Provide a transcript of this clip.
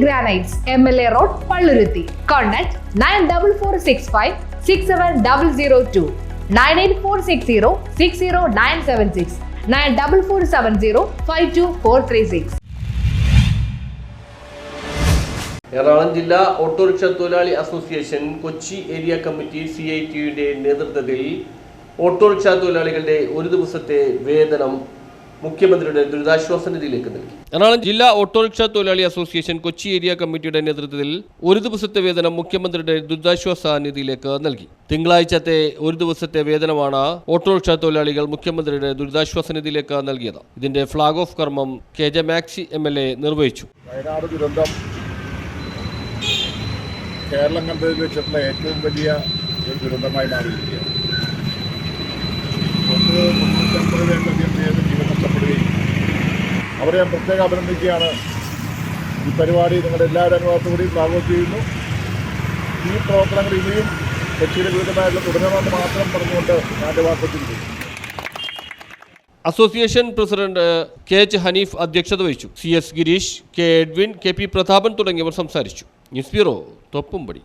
Granites M L A road Palluruthy contact nine double four six five six seven double zero two nine eight four six zero six zero nine seven six nine double four seven zero five two four three six Ernakulam ജില്ലാ autorickshaw തൊഴിലാളി association Kochi area committee C I ടിയുടെ നേതൃത്വത്തിൽ autorickshaw തൊഴിലാളികളുടെ ഒരു ദിവസത്തെ വേതനം മുഖ്യമന്ത്രിയുടെ ദുരിതാശ്വാസ നിധിയിലേക്ക് നൽകി. എറണാകുളം ജില്ലാ ഓട്ടോറിക്ഷ തൊഴിലാളി അസോസിയേഷൻ കൊച്ചി ഏരിയ കമ്മിറ്റിയുടെ നേതൃത്വത്തിൽ ഒരു ദിവസത്തെ വേതനം മുഖ്യമന്ത്രിയുടെ ദുരിതാശ്വാസ നിധിയിലേക്ക് നൽകി. തിങ്കളാഴ്ചത്തെ ഒരു ദിവസത്തെ വേതനമാണ് ഓട്ടോറിക്ഷ തൊഴിലാളികൾ മുഖ്യമന്ത്രിയുടെ ദുരിതാശ്വാസ നിധിയിലേക്ക് നൽകിയത്. ഇതിന്റെ ഫ്ളാഗ് ഓഫ് കർമ്മം K J Maxi M L A നിർവഹിച്ചു. വയനാട് ദുരന്തം കേരളം കണ്ടതിൽ വെച്ചിട്ടുള്ള ഏറ്റവും വലിയ ഒരു ദുരന്തമായി മാറിയിരിക്കുകയാണ്. അവരെ ഞാൻ പ്രത്യേകം അഭിനന്ദിക്കുകയാണ്. ഈ പരിപാടി നിങ്ങളുടെ എല്ലാവരും അനുഭവത്തോടെ സ്വാഗതം ചെയ്യുന്നു. ഈ പ്രവർത്തനങ്ങൾ ഇനിയും കൊച്ചിയിലെ വിവിധമായിട്ടുള്ള തുടരണമെന്ന് മാത്രം പറഞ്ഞുകൊണ്ട് ഞാൻ വാർത്തത്തിൽ association president K H Hanif അധ്യക്ഷത വഹിച്ചു. C S Girish K Edwin K P Prathapan തുടങ്ങിയവർ സംസാരിച്ചു. News bureau Thoppumpady.